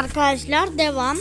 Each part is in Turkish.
Arkadaşlar devam.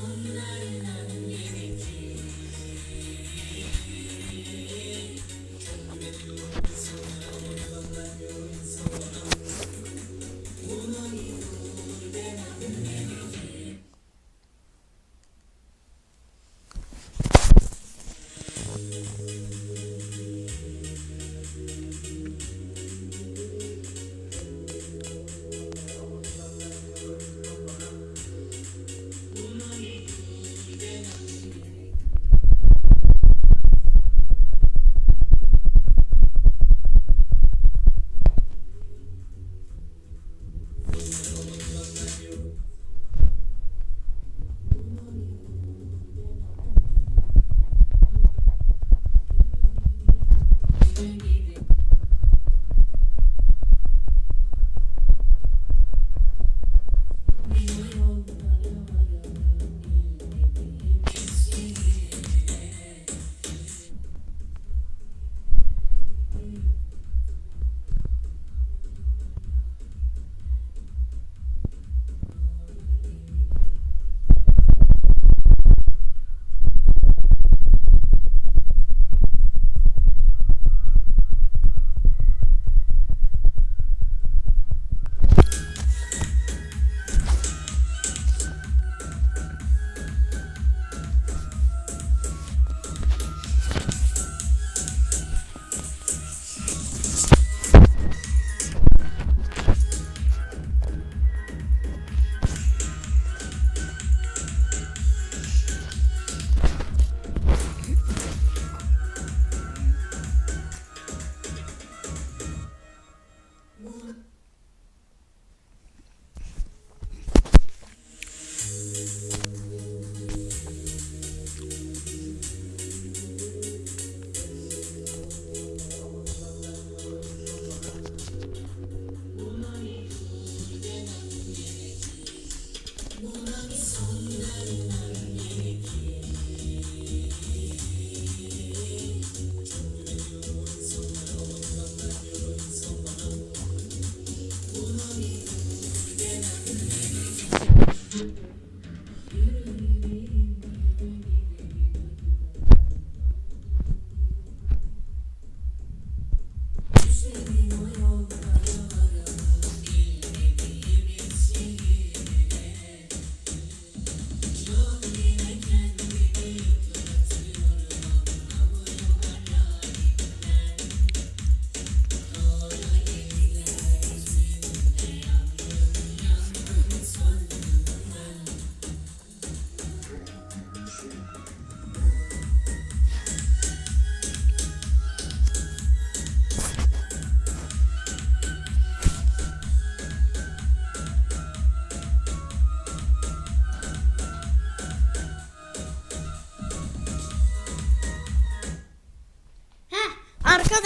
sunlight.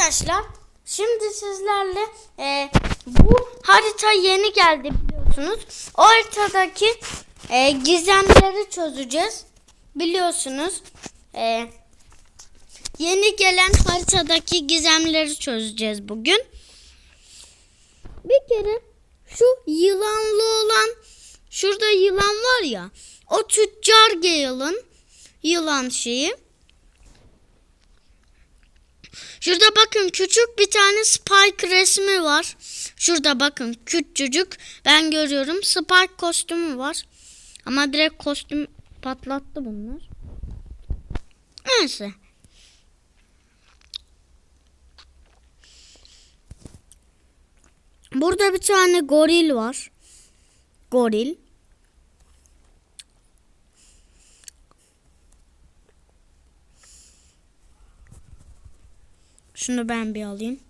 Arkadaşlar şimdi sizlerle e, bu harita yeni geldi biliyorsunuz. O haritadaki e, gizemleri çözeceğiz. Biliyorsunuz. E, yeni gelen haritadaki gizemleri çözeceğiz bugün. Bir kere şu yılanlı olan şurada yılan var ya o tüccar Gale'ın yılan şeyi. Şurada bakın küçük bir tane Spike resmi var. Şurada bakın küçücük ben görüyorum Spike kostümü var. Ama direkt kostüm patlattı bunlar. Neyse. Burada bir tane goril var. Goril. Şunu ben bir alayım.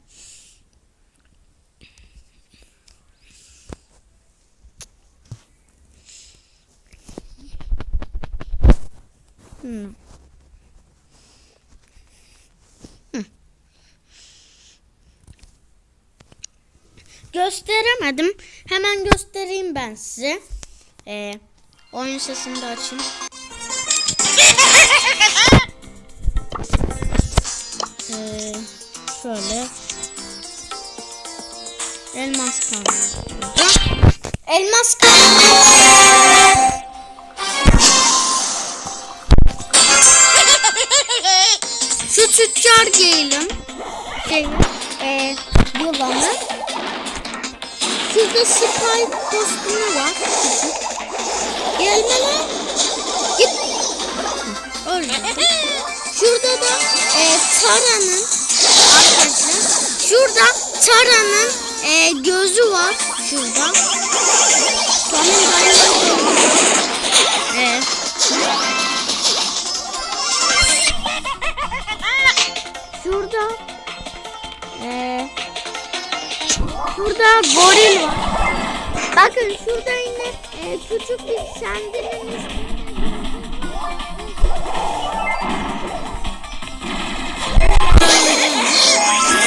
Gösteremedim. Hemen göstereyim ben size. Ee, oyun sesini de açayım. Ee, şöyle elmas kaldı. Elmas kaldı. Şu tüccar Gale'ın şey, e, yılanı. Şurada Spike kostümü var. Gelme lan. Git. Öyle. Şurada da e, Tara'nın Şurada Tara'nın e, gözü var. Şurada. Tamam ben Evet. Şurada e, şurada goril var. Bakın şurada yine e, küçük bir sendinin Burada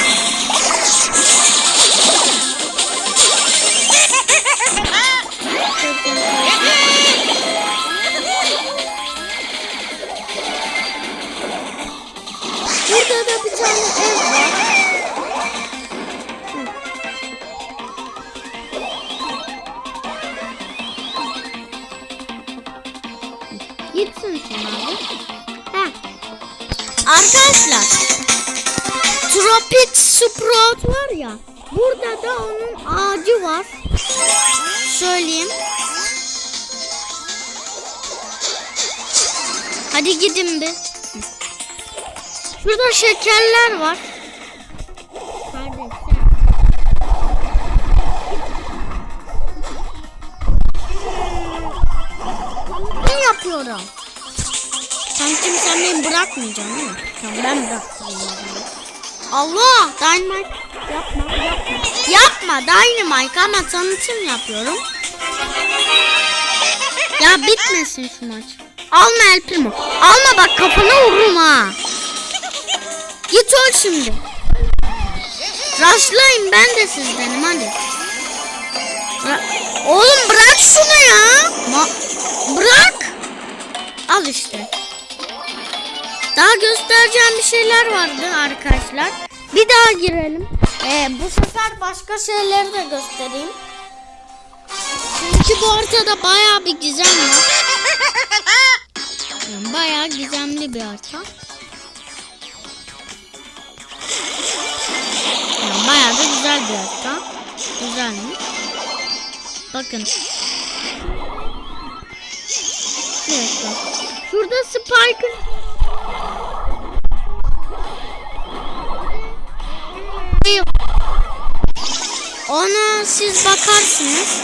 ağacı var. Söyleyeyim. Hadi gidin bir. Şurada şekerler var. Ne yapıyorum? Sen beni bırakmayacaksın değil mi? Tamam ben zaman. Allah! Dynamite yapma yapma. Yapma Dynamite ama tanıtım yapıyorum. Ya bitmesin şu maç. Alma El Primo. Alma bak kafana vururum ha. Git öl şimdi. Rastlayın ben de sizdenim hadi. Ra- Oğlum bırak şunu ya. Ma- bırak. Al işte. Daha göstereceğim bir şeyler vardı arkadaşlar. Bir daha girelim. Ee, bu sefer başka şeyleri de göstereyim. Çünkü bu haritada bayağı bir gizem var. Yani bayağı gizemli bir harita. Yani bayağı da güzel bir harita. Güzel mi? Bakın. Bir dakika. Şurada Spike'ın Ona siz bakarsınız.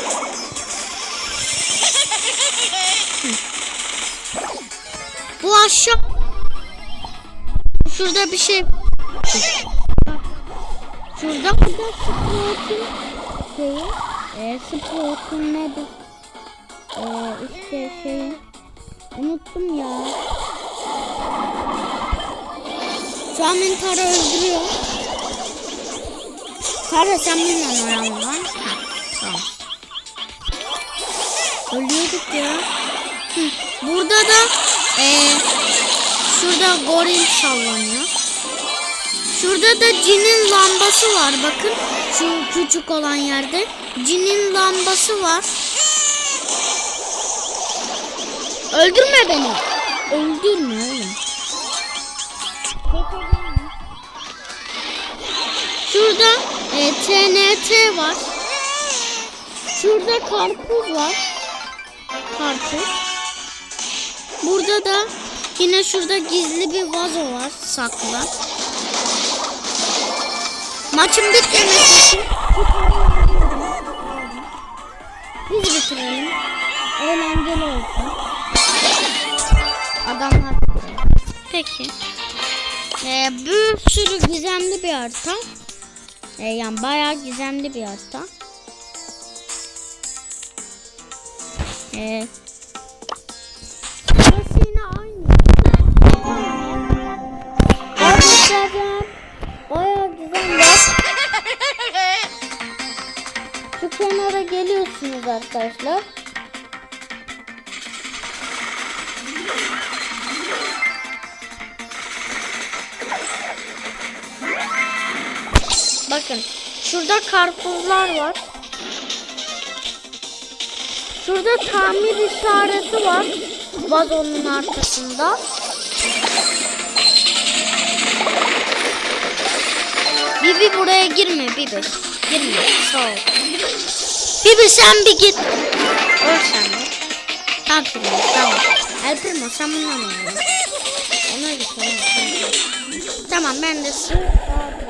Bu aşağı Şurada bir şey Şurada bir de Sprout'un şeyi e, Sprout'un nedir? E, işte şeyi Unuttum ya. Şu an öldürüyor. Kara sen oranı var. Ha, tamam. Ölüyorduk ya. Burada da eee şurada goril sallanıyor. Şurada da cinin lambası var bakın. Şu küçük olan yerde. Cinin lambası var. Öldürme beni. Öldürme oğlum. Şurada e, TNT var. Şurada karpuz var. Karpuz. Burada da yine şurada gizli bir vazo var saklı. Maçın bitmemesi için biz bitirelim. Eğlenceli olsun. Adamlar Peki. Ee, bir sürü gizemli bir harita. Ee, yani bayağı gizemli bir harita. Burası yine aynı. Arkadaşlar bayağı güzel. Şu kenara geliyorsunuz arkadaşlar. Bakın şurada karpuzlar var. Şurada tamir işareti var. Vazonun arkasında. Bibi buraya girme Bibi. Girme. Sağ ol. Bibi sen bir git. Öl sen de. Tamam Primo tamam. El Primo sen bundan oynayalım. Ona git. Tamam ben de alayım.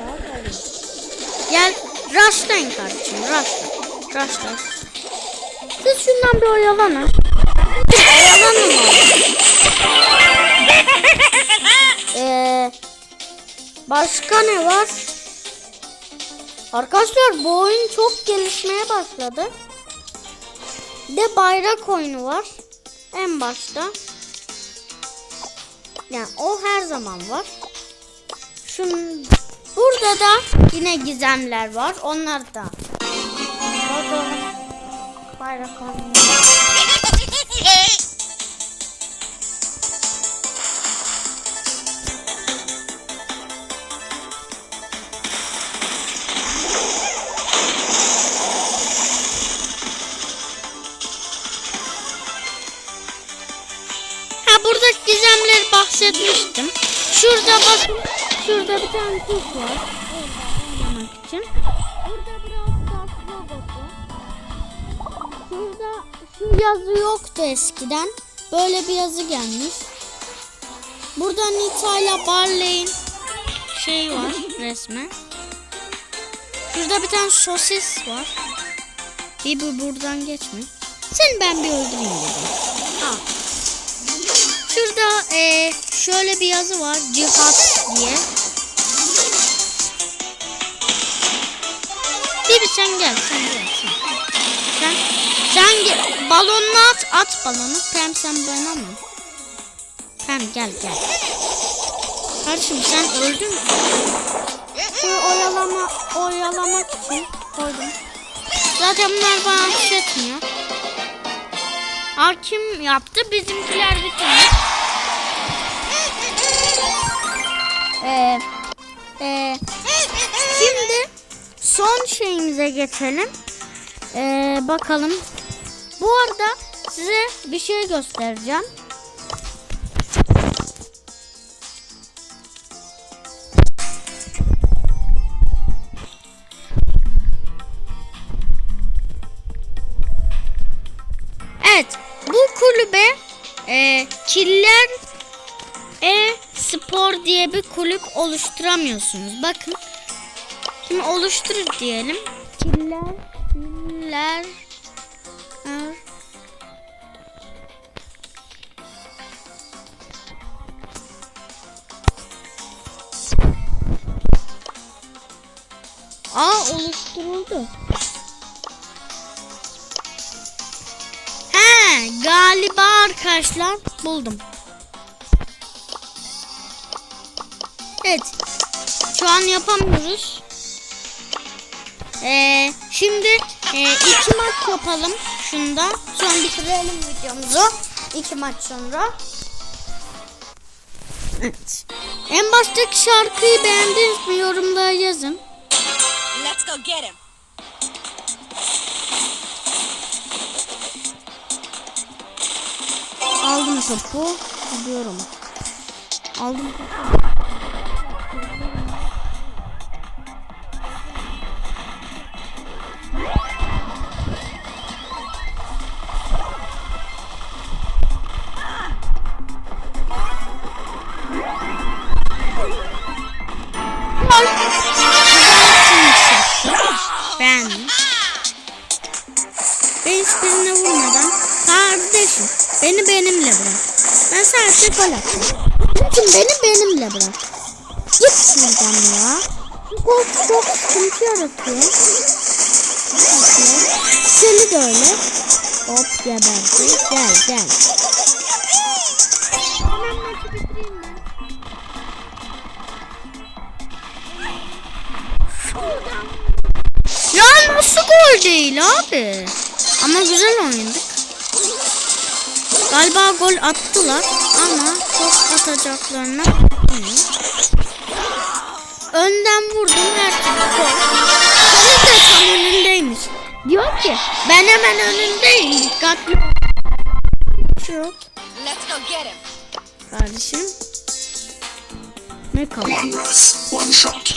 Gel rushlayın kardeşim rushla. Rushla. Siz şundan bir oyalanın. Oyalanın oğlum. Ee, başka ne var? Arkadaşlar bu oyun çok gelişmeye başladı. Bir de bayrak oyunu var. En başta. Yani o her zaman var. Şun burada da yine gizemler var. Onlar da. Bakalım. Bayrak. Bir tane tuş var. Oynamak için. Burada biraz Stars logosu. Şurada şu yazı yoktu eskiden. Böyle bir yazı gelmiş. Burada Nita ile Barley'in şey var resmen. Şurada bir tane sosis var. Bir bu buradan geçme. Seni ben bir öldüreyim dedim. Al. Şurada eee, şöyle bir yazı var. Cihat diye. Sen gel. Sen gel. Sen, sen, sen gel. Balonunu at. At balonu. Pem sen bana mı? Pem gel gel. Kardeşim sen öldün mü? Şöyle oyalama, oyalamak için koydum. Zaten bunlar bana ateş etmiyor. Aa, kim yaptı? Bizimkiler bitirmiş. Ee, e, şimdi son şeyimize geçelim. Ee, bakalım. Bu arada size bir şey göstereceğim. Evet, bu kulübe e, Killer e Spor diye bir kulüp oluşturamıyorsunuz. Bakın. Şimdi oluştur diyelim. Killer Killer er, Aa oluşturuldu. He galiba arkadaşlar buldum. Evet. Şu an yapamıyoruz. Ee, şimdi e, iki maç yapalım şunda. Sonra bitirelim videomuzu. İki maç sonra. Evet. En baştaki şarkıyı beğendiniz mi? Yorumlara yazın. Let's go get him. Aldım topu. Gidiyorum. Aldım topu. Sadece gol. Lütfen beni benimle bırak. Git şuradan ya. Bu gol çok sıkıntı yaratıyor. Seni de öyle. Hop geberdi. Gel gel. Hemen maçı bitireyim ben. Şuradan. Ya nasıl gol değil abi? Ama güzel oynadık. Galiba gol attılar ama çok atacaklarına bakmıyor. Önden vurdum her türlü gol. Kale de tam önündeymiş. Diyor ki ben hemen önündeyim dikkatli ol. Şu yok Let's go get him. kardeşim. Shot.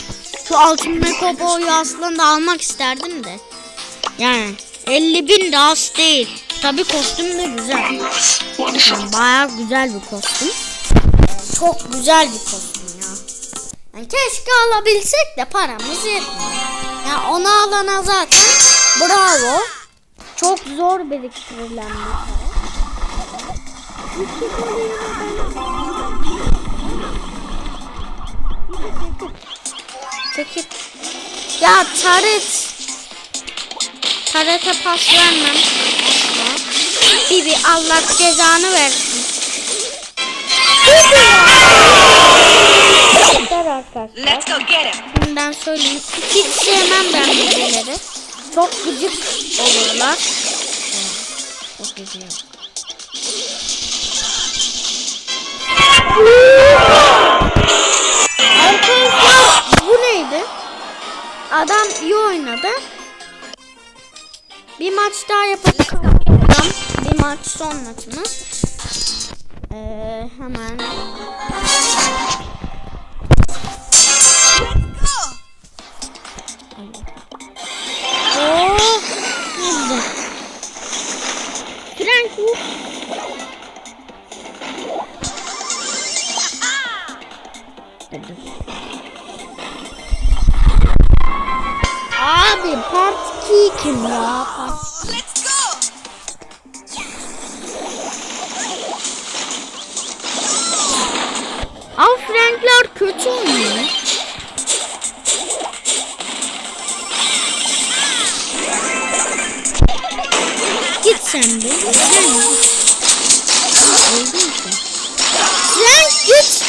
Şu altın mekoboyu aslında almak isterdim de. Yani 50 bin de az değil. Tabi kostüm de güzel. Yani Baya güzel bir kostüm. Çok güzel bir kostüm ya. Yani keşke alabilsek de paramız yetmiyor. Yani onu alana zaten bravo. Çok zor biriktirilen bir para. Çekil. Ya Taret. Taret'e pas vermem. Bibi Allah cezanı versin. Bibi arkadaşlar. Let's go get him. Şimdiden söyleyeyim. Hiç sevmem ben bibileri. Çok gıcık olurlar. Çok gıcık. Arkadaşlar bu neydi? Adam iyi oynadı. Bir maç daha yapalım. Maç son maçımız. Ee, hemen. Abi part 2 kim ya? Kötü oynuyor. Git sen de. Öldün sen. Frank git.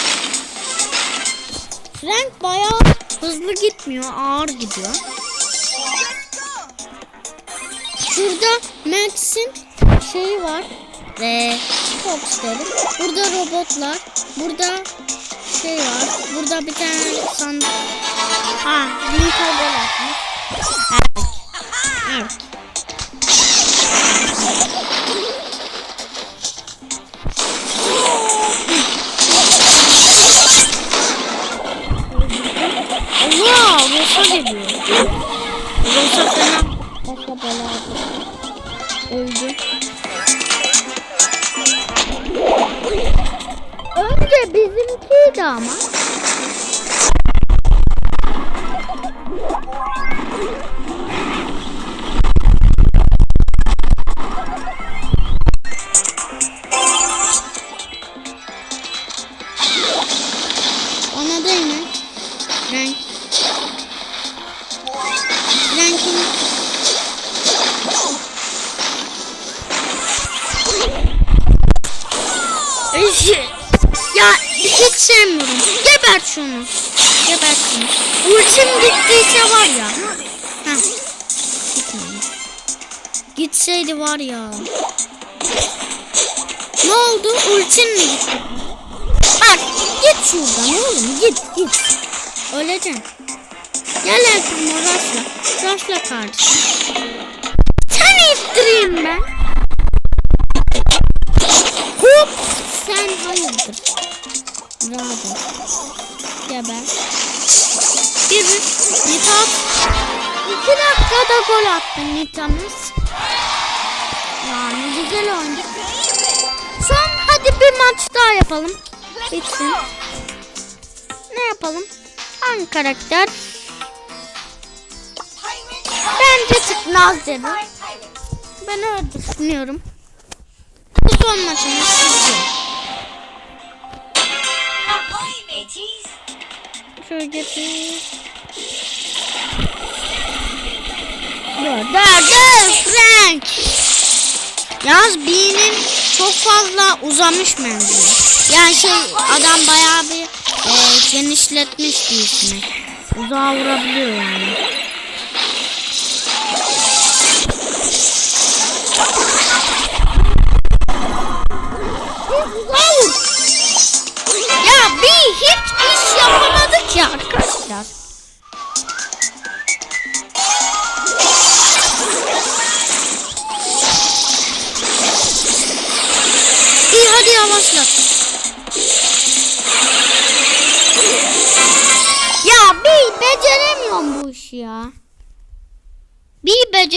Frank bayağı hızlı gitmiyor. Ağır gidiyor. Şurada Max'in şeyi var. Ve Fox'ları. Burada robotlar. Burada şey var. Burada bir tane sandık. Ha, bir kabul atmış. Evet. Evet. Allah, Rosa geliyor. Rosa fena. Başka bela Öldü. Bizimkiydi ama. Gitseydi var ya. Ne oldu? Ultin mi gitti? Bak git şuradan oğlum git git. Öleceksin. Gel Ertuğrul Raşla. Raşla kardeşim. Sen ittireyim ben. Hop. Sen hayırdır. Bravo. Geber. Bir bir. Nita. İki dakikada gol attı Nita'mız. Yani güzel oynadı. Son hadi bir maç daha yapalım. Bitsin. Ne yapalım? Hangi karakter? Bence Tıknaz dedim. Ben öyle düşünüyorum. Bu son maçımız sizce. Şöyle bir... Dur Frank. Yalnız B'nin çok fazla uzamış menzili. Yani şey adam bayağı bir e, genişletmiş B'sini. Uzağa vurabiliyor yani.